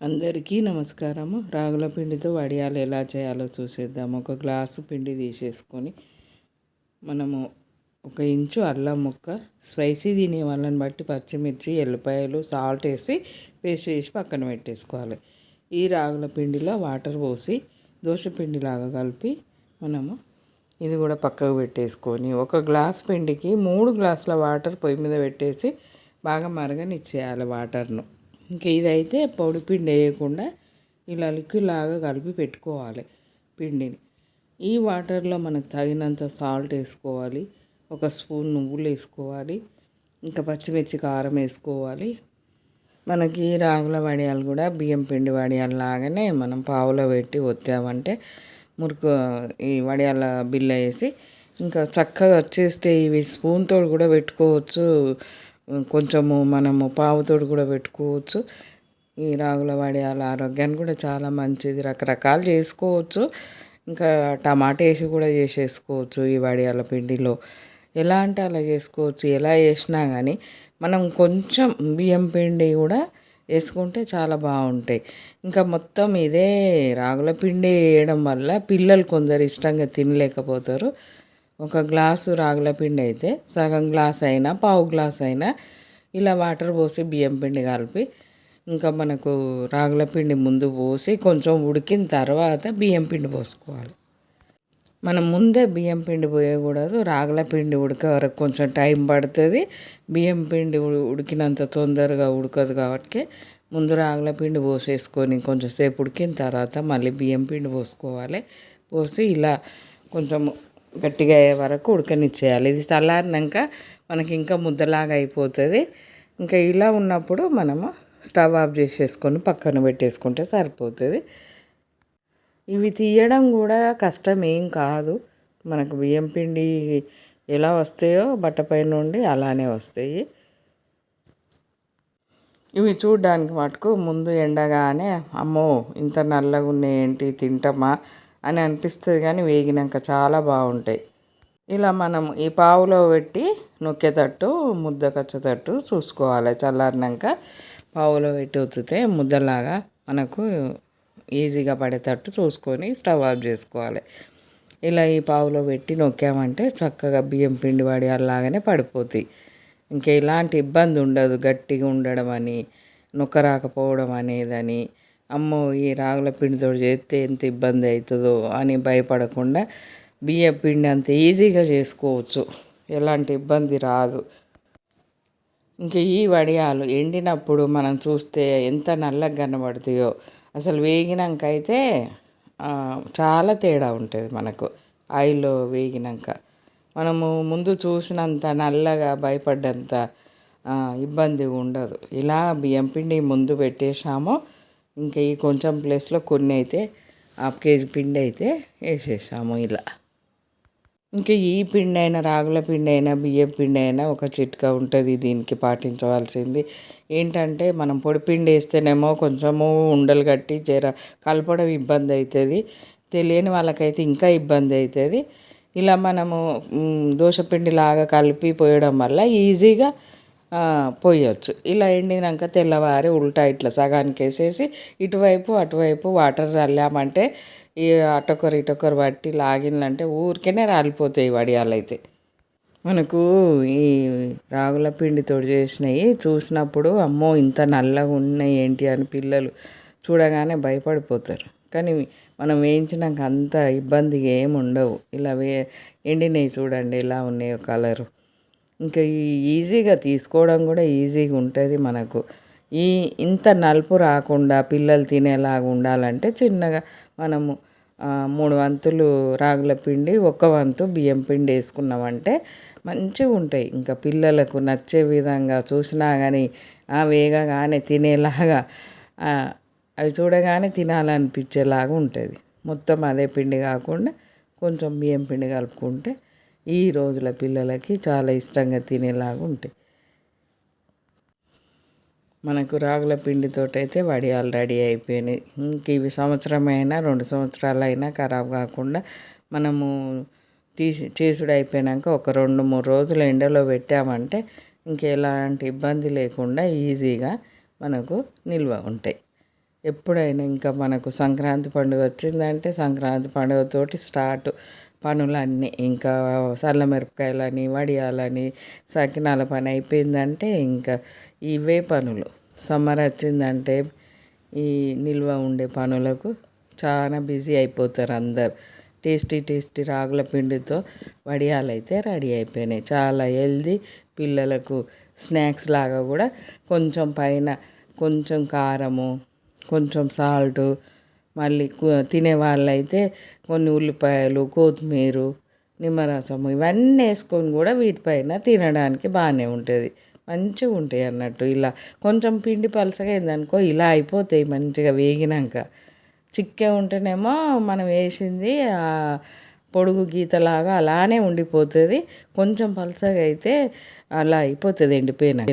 అందరికీ నమస్కారము. రాగుల పిండితో వడియాలు ఎలా చేయాలో చూసేద్దాం ఒక గ్లాసు పిండి తీసేసుకొని మనము ఒక ఇంచు అల్లం ముక్క స్పైసీ తినే వాళ్ళని బట్టి పచ్చిమిర్చి ఎల్లిపాయలు సాల్ట్ వేసి పేస్ట్ చేసి పక్కన పెట్టేసుకోవాలి. ఈ రాగుల పిండిలో వాటర్ పోసి దోశ పిండిలాగా కలిపి మనము ఇది కూడా పక్కకు పెట్టేసుకొని ఒక గ్లాస్ పిండికి మూడు గ్లాసుల వాటర్ పొయ్యి మీద పెట్టేసి బాగా మరగనిచ్చేయాలి వాటర్ను. ఇంకా ఇదైతే పొడి పిండి వేయకుండా ఇలా లిక్విడ్ లాగా కలిపి పెట్టుకోవాలి పిండిని. ఈ వాటర్లో మనకు తగినంత సాల్ట్ వేసుకోవాలి ఒక స్పూన్ నువ్వులు వేసుకోవాలి ఇంకా పచ్చిమిర్చి కారం వేసుకోవాలి. మనకి రాగుల వడియాలు కూడా బియ్యం పిండి వడియాలు లాగానే మనం పావులో పెట్టి ఒత్తామంటే మురుకు ఈ వడియాల బిల్ల వేసి ఇంకా చక్కగా వచ్చేస్తే ఇవి స్పూన్తో కూడా పెట్టుకోవచ్చు. కొంచెము మనము పావుతోడు కూడా పెట్టుకోవచ్చు. ఈ రాగుల వడియాల ఆరోగ్యానికి కూడా చాలా మంచిది. రకరకాలు చేసుకోవచ్చు. ఇంకా టమాటా వేసి కూడా చేసేసుకోవచ్చు ఈ వడియాల పిండిలో. ఎలా అంటే అలా చేసుకోవచ్చు. ఎలా చేసినా కానీ మనం కొంచెం బియ్యం పిండి కూడా వేసుకుంటే చాలా బాగుంటాయి. ఇంకా మొత్తం ఇదే రాగుల పిండి వేయడం వల్ల పిల్లలు కొందరు ఇష్టంగా తినలేకపోతారు. ఒక గ్లాసు రాగుల పిండి అయితే సగం గ్లాస్ అయినా పావు గ్లాస్ అయినా ఇలా వాటర్ పోసి బియ్యం పిండి కలిపి ఇంకా మనకు రాగుల పిండి ముందు పోసి కొంచెం ఉడికిన తర్వాత బియ్యం పిండి పోసుకోవాలి. మనం ముందే బియ్యం పిండి పోయకూడదు. రాగుల పిండి ఉడికే వరకు కొంచెం టైం పడుతుంది. బియ్యం పిండి ఉడికినంత తొందరగా ఉడకదు కాబట్టి ముందు రాగుల పిండి పోసేసుకొని కొంచెం సేపు ఉడికిన తర్వాత మళ్ళీ బియ్యం పిండి పోసుకోవాలి. పోసి ఇలా కొంచెం గట్టిగా అయ్యే వరకు ఉడకనిచ్చేయాలి. ఇది చల్లారినాక మనకి ఇంకా ముద్దలాగా అయిపోతుంది. ఇంకా ఇలా ఉన్నప్పుడు మనము స్టవ్ ఆఫ్ చేసేసుకొని పక్కన పెట్టేసుకుంటే సరిపోతుంది. ఇవి తీయడం కూడా కష్టం ఏం కాదు. మనకు బియ్యం పిండి ఎలా వస్తాయో బట్టపై నుండి అలానే వస్తాయి. ఇవి చూడడానికి మటుకు ముందు ఎండగానే అమ్మో ఇంత నల్లగా ఉన్నాయి ఏంటి తింటామా? అని అనిపిస్తుంది కానీ వేగినాక చాలా బాగుంటాయి. ఇలా మనం ఈ పావులో పెట్టి నొక్కేటట్టు ముద్ద కచ్చేటట్టు చూసుకోవాలి. చల్లారినాక పావులో పెట్టి ఉత్తితే ముద్దలాగా మనకు ఈజీగా పడేటట్టు చూసుకొని స్టవ్ ఆఫ్ చేసుకోవాలి. ఇలా ఈ పావులో పెట్టి నొక్కామంటే చక్కగా బియ్యం పిండి పడి అలాగనే పడిపోతాయి. ఇంకా ఎలాంటి ఇబ్బంది ఉండదు. గట్టిగా ఉండడం అని నొక్క రాకపోవడం అనేదని అమ్మో ఈ రాగుల పిండితో చేస్తే ఎంత ఇబ్బంది అవుతుందో అని భయపడకుండా బియ్య పిండి అంత ఈజీగా చేసుకోవచ్చు. ఎలాంటి ఇబ్బంది రాదు. ఇంకా ఈ వడియాలు ఎండినప్పుడు మనం చూస్తే ఎంత నల్లగా కనబడతాయో అసలు వేగినాక అయితే చాలా తేడా ఉంటుంది మనకు ఆయిల్లో వేగినాక. మనము ముందు చూసినంత నల్లగా భయపడ్డంత ఇబ్బంది ఉండదు. ఇలా బియ్యం పిండి ముందు పెట్టేసామో ఇంకా ఈ కొంచెం ప్లేస్లో కొన్ని అయితే హాఫ్ కేజీ పిండి అయితే వేసేసాము ఇలా. ఇంకా ఈ పిండి అయినా రాగుల పిండి అయినా బియ్యం పిండి అయినా ఒక చిట్కా ఉంటుంది దీనికి పాటించవలసింది. ఏంటంటే మనం పొడి పిండి వేస్తేనేమో కొంచెము ఉండలు కట్టి జర కలపడం ఇబ్బంది అవుతుంది. తెలియని వాళ్ళకైతే ఇంకా ఇబ్బంది అవుతుంది. ఇలా మనము దోశ పిండి లాగా కలిపి పోయడం వల్ల ఈజీగా పోయొచ్చు. ఇలా ఎండినాక తెల్లవారి ఉల్టా ఇట్లా సగానికి వేసేసి ఇటువైపు అటువైపు వాటర్ చల్లామంటే ఈ అటొకరు ఇటొకరు పట్టి లాగిన్లంటే ఊరికేనే రాలిపోతాయి వడియాలు అయితే మనకు ఈ రాగుల పిండితో చేసినవి చూసినప్పుడు అమ్మో ఇంత నల్లగా ఉన్నాయి ఏంటి అని పిల్లలు చూడగానే భయపడిపోతారు. కానీ మనం వేయించినాక అంత ఇబ్బంది ఏమి ఉండవు ఇలా వే ఎండినవి చూడండి ఇలా ఉన్నాయో కలరు. ఇంకా ఈజీగా తీసుకోవడం కూడా ఈజీగా ఉంటుంది మనకు. ఈ ఇంత నలుపు రాకుండా పిల్లలు తినేలాగా ఉండాలంటే చిన్నగా మనము మూడు వంతులు రాగుల పిండి ఒక వంతు బియ్యం పిండి వేసుకున్నామంటే మంచిగా ఉంటాయి. ఇంకా పిల్లలకు నచ్చే విధంగా చూసినా కానీ వేగగానే తినేలాగా అవి చూడగానే తినాలనిపించేలాగా ఉంటుంది. మొత్తం అదే పిండి కాకుండా కొంచెం బియ్యం పిండి కలుపుకుంటే ఈ రోజుల పిల్లలకి చాలా ఇష్టంగా తినేలాగా ఉంటాయి. మనకు రాగుల పిండితో అయితే వడియాలు రెడీ అయిపోయినాయి ఇంక ఇవి సంవత్సరమైనా రెండు సంవత్సరాలు అయినా ఖరాబ్ కాకుండా మనము తీసి చేసుడు అయిపోయినాక ఒక రెండు మూడు రోజులు ఎండలో పెట్టామంటే ఇంకెలాంటి ఇబ్బంది లేకుండా ఈజీగా మనకు నిల్వ ఉంటాయి. ఎప్పుడైనా ఇంకా మనకు సంక్రాంతి పండుగ వచ్చిందంటే సంక్రాంతి పండుగతోటి స్టార్ట్. పనులన్నీ ఇంకా చల్ల మిరపకాయలని వడియాలని సకినాల పని అయిపోయిందంటే ఇంకా ఇవే పనులు. సమ్మర్ వచ్చిందంటే ఈ నిల్వ ఉండే పనులకు చాలా బిజీ అయిపోతారు అందరు. టేస్టీ టేస్టీ రాగుల పిండితో వడియాలు అయితే రెడీ అయిపోయినాయి. చాలా హెల్దీ పిల్లలకు స్నాక్స్ లాగా కూడా కొంచెం పైన కొంచెం కారము కొంచెం సాల్ట్ మళ్ళీ తినే వాళ్ళైతే కొన్ని ఉల్లిపాయలు కొత్తిమీర నిమ్మరసం ఇవన్నీ వేసుకొని కూడా వీటిపైన తినడానికి బాగానే ఉంటుంది. మంచిగా ఉంటాయి అన్నట్టు ఇలా. కొంచెం పిండి పలసగా అయిందనుకో ఇలా అయిపోతాయి మంచిగా వేగినాక. చిక్కే ఉంటేనేమో మనం వేసింది ఆ పొడుగు గీతలాగా అలానే ఉండిపోతుంది. కొంచెం పలసగా అయితే అలా అయిపోతుంది ఎండిపోయినాక.